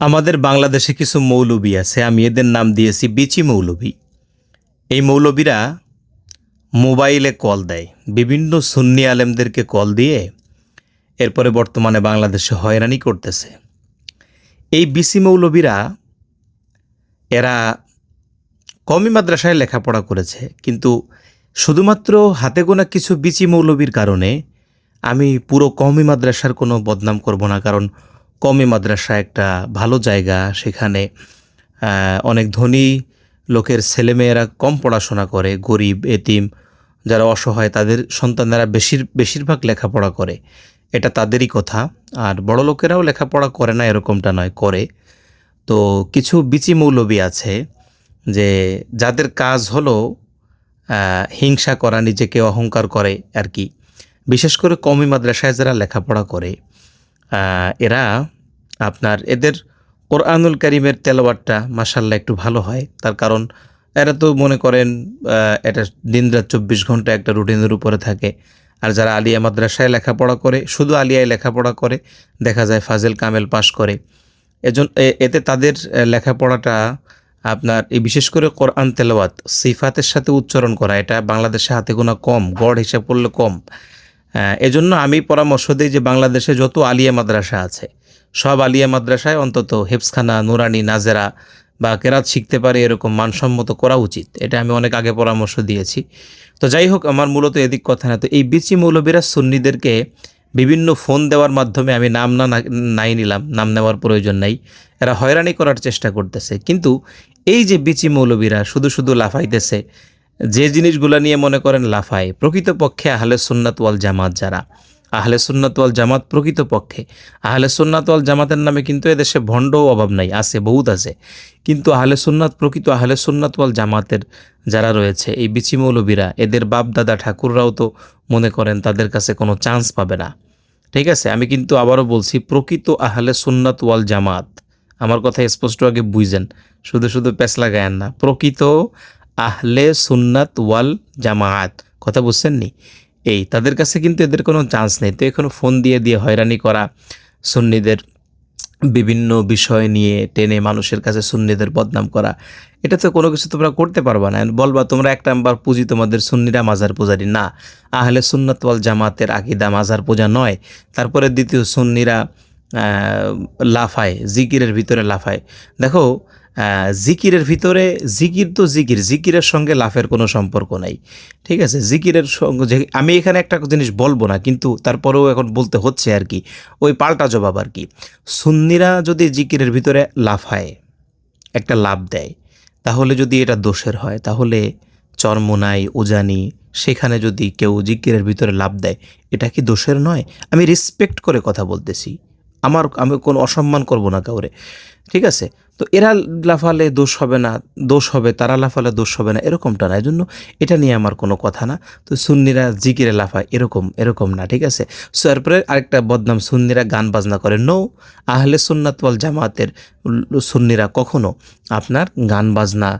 আমাদের বাংলাদেশে কিছু মৌলবী আছে, আমি এদের নাম দিয়েছি বিচি মৌলবী। এই মৌলবীরা মোবাইলে কল দেয়, বিভিন্ন সুন্নি আলেমদেরকে কল দিয়ে এরপরে বর্তমানে বাংলাদেশে হয়রানি করতেছে। এই বিসি মৌলবীরা, এরা কমি মাদ্রাসায় লেখাপড়া করেছে, কিন্তু শুধুমাত্র হাতে গোনা কিছু বিচি মৌলবীর কারণে আমি পুরো কমি মাদ্রাসার কোনো বদনাম করব না, কারণ কমি মাদ্রাসা একটা ভালো জায়গা। সেখানে অনেক ধনী লোকের ছেলেমেয়েরা কম পড়াশোনা করে, গরিব, এতিম, যারা অসহায়, তাদের সন্তানেরা বেশির, বেশিরভাগ লেখাপড়া করে। এটা তাদেরই কথা। আর বড় লোকেরাও লেখাপড়া করে না, এরকমটা নয়, করে। তো কিছু বিচি মৌলবী আছে যে, যাদের কাজ হলো হিংসা করা, নিজেকে অহংকার করে আর কি। বিশেষ করে কমি মাদ্রাসায় যারা লেখাপড়া করে এরা আপনার এদের কোরআনুল করিমের তেলাওয়াতটা মাসাল্লাহ একটু ভালো হয়। তার কারণ এরা তো মনে করেন এটা দিনরাত চব্বিশ ঘণ্টা একটা রুটিনের উপরে থাকে। আর যারা আলিয়া মাদ্রাসায় লেখাপড়া করে, শুধু আলিয়ায় লেখাপড়া করে, দেখা যায় ফাজেল কামেল পাশ করে। এজন এতে তাদের লেখাপড়াটা আপনার, এই বিশেষ করে কোরআন তেলাওয়াত, সিফাতের সাথে উচ্চারণ করা, এটা বাংলাদেশে হাতে গোনা কম, গড় হিসাব করলে কম। এজন্য আমি পরামর্শ দিই যে বাংলাদেশে যত আলিয়া মাদ্রাসা আছে, সব আলিয়া মাদ্রাসায় অন্তত হেফসখানা নুরানি, নাজেরা বা কেরাত শিখতে পারে, এরকম মানসম্মত করা উচিত। এটা আমি অনেক আগে পরামর্শ দিয়েছি। তো যাই হোক, আমার মূলত এদিক কথা না, তো এই বিচি মৌলবীরা সুন্নিদেরকে বিভিন্ন ফোন দেওয়ার মাধ্যমে আমি নাম না, নাই নিলাম, নাম নেওয়ার প্রয়োজন নাই। এরা হয়রানি করার চেষ্টা করতেছে। কিন্তু এই যে বিচি মৌলবীরা শুধু শুধু লাফাইতেছে যে জিনিসগুলো নিয়ে মনে করেন লাফায়, প্রকৃতপক্ষে আহলে সুন্নাত ওয়াল জামাত যারা। আহলে সুন্নাত ওয়াল জামাত প্রকৃতপক্ষে। আহলে সুন্নাত ওয়াল জামাতের নামে কিন্তু এদেশে ভণ্ডও অভাব নাই, আছে, বহুত আছে। কিন্তু আহলে সুন্নাত, প্রকৃত আহলে সুন্নাত ওয়াল জামাতের যারা রয়েছে, এই বিচি মৌলবীরা, এদের বাপ দাদা ঠাকুররাও তো মনে করেন তাদের কাছে কোনো চান্স পাবে না। ঠিক আছে? আমি কিন্তু আবারও বলছি, প্রকৃত আহলে সুন্নাত ওয়াল জামাত। আমার কথা স্পষ্ট আগে বুঝেন, শুধু শুধু প্যাস লাগায়েন না। প্রকৃত আহলে সুন্নাত ওয়াল জামায়াত কথা বুঝছেন নি এই, তাদের কাছে কিন্তু এদের কোনো চান্স নেই। তো এখনও ফোন দিয়ে দিয়ে হয়রানি করা সুন্নিদের বিভিন্ন বিষয় নিয়ে টেনে মানুষের কাছে সুন্নিদের বদনাম করা, এটা তো কোনো কিছু তোমরা করতে পারবা না। বলবা, তোমরা এক নাম্বার পুঁজি তোমাদের সুন্নিরা মাজার পূজারি। না, আহলে সুন্নাত ওয়াল জামাতের আকিদা মাজার পূজা নয়। তারপরে দ্বিতীয় সুন্নিরা লাফায়, জিকিরের ভিতরে লাফায়। দেখো জিকিরের ভিতরে, জিকির তো জিকির, জিকিরের সঙ্গে লাফের কোনো সম্পর্ক নাই। ঠিক আছে? জিকিরের সঙ্গে আমি এখানে একটা জিনিস বলব না, কিন্তু তারপরেও এখন বলতে হচ্ছে আর কি, ওই পাল্টা জবাব আর কি। সুন্নিরা যদি জিকিরের ভিতরে লাফায় একটা লাভ দেয়, তাহলে যদি এটা দোষের হয়, তাহলে চরমোনাই উজানি সেখানে যদি কেউ জিকিরের ভিতরে লাভ দেয়, এটা কি দোষের নয়? আমি রেসপেক্ট করে কথা বলতেছি। আমার, আমি কোনো অসম্মান করব না কাউরে। ঠিক আছে? তো এরা লাফালে দোষ হবে না, দোষ হবে, তারা লাফালে দোষ হবে না, এরকমটা না। এই জন্য এটা নিয়ে আমার কোনো কথা না। তো সুন্নিরা জিকিরে লাফায়, এরকম এরকম না, ঠিক আছে? সো এরপরে আরেকটা বদনাম, সুন্নিরা গান বাজনা করে। নো, আহলে সুন্নাতওয়াল জামাতের সুন্নিরা কখনো আপনার গান বাজনা,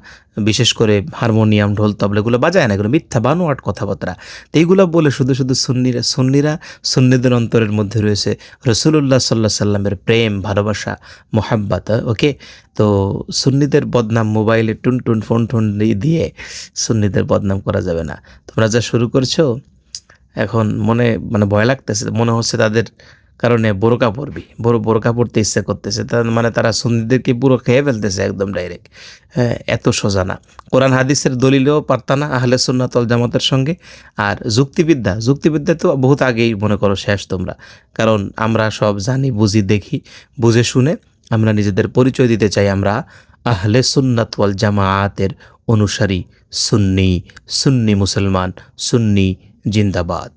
বিশেষ করে হারমোনিয়াম, ঢোল, তবলা এগুলো বাজায় না। এগুলো মিথ্যা, বানোয়াট কথাবার্তা। তো এইগুলো বলে শুধু শুধু সুন্নিরা সুন্নিরা সুন্নিদের অন্তরের মধ্যে রয়েছে রসুল্লাহ সাল্লাহ সাল্লামের প্রেম, ভালোবাসা, মোহাব্বত ওকে? তো সুন্নিদের বদনাম মোবাইলে টুন টুন, ফোন টোন দিয়ে সুন্নিদের বদনাম করা যাবে না। তোমরা যা শুরু করছ, এখন মনে মানে ভয় লাগতেছে, মনে হচ্ছে তাদের কারণে বোরকা পরবি বড় বোরকা পরতে ইচ্ছে করতেছে। তার মানে তারা সুন্নিদেরকে পুরো খেয়ে ফেলতেছে একদম ডাইরেক্ট হ্যাঁ এত সোজা না। কোরআন হাদিসের দলিলেও পারতা না আহলে সুন্নাতল জামাতের সঙ্গে। আর যুক্তিবিদ্যা যুক্তিবিদ্যা তো বহুত আগেই মনে করো শেষ তোমরা। কারণ আমরা সব জানি, বুঝি, দেখি, বুঝে শুনে আমরা নিজেদের পরিচয় দিতে চাই, আমরা আহলে সুন্নাত ওয়াল জামায়াতের অনুসারী, সুন্নি সুন্নি মুসলমান, সুন্নি জিন্দাবাদ।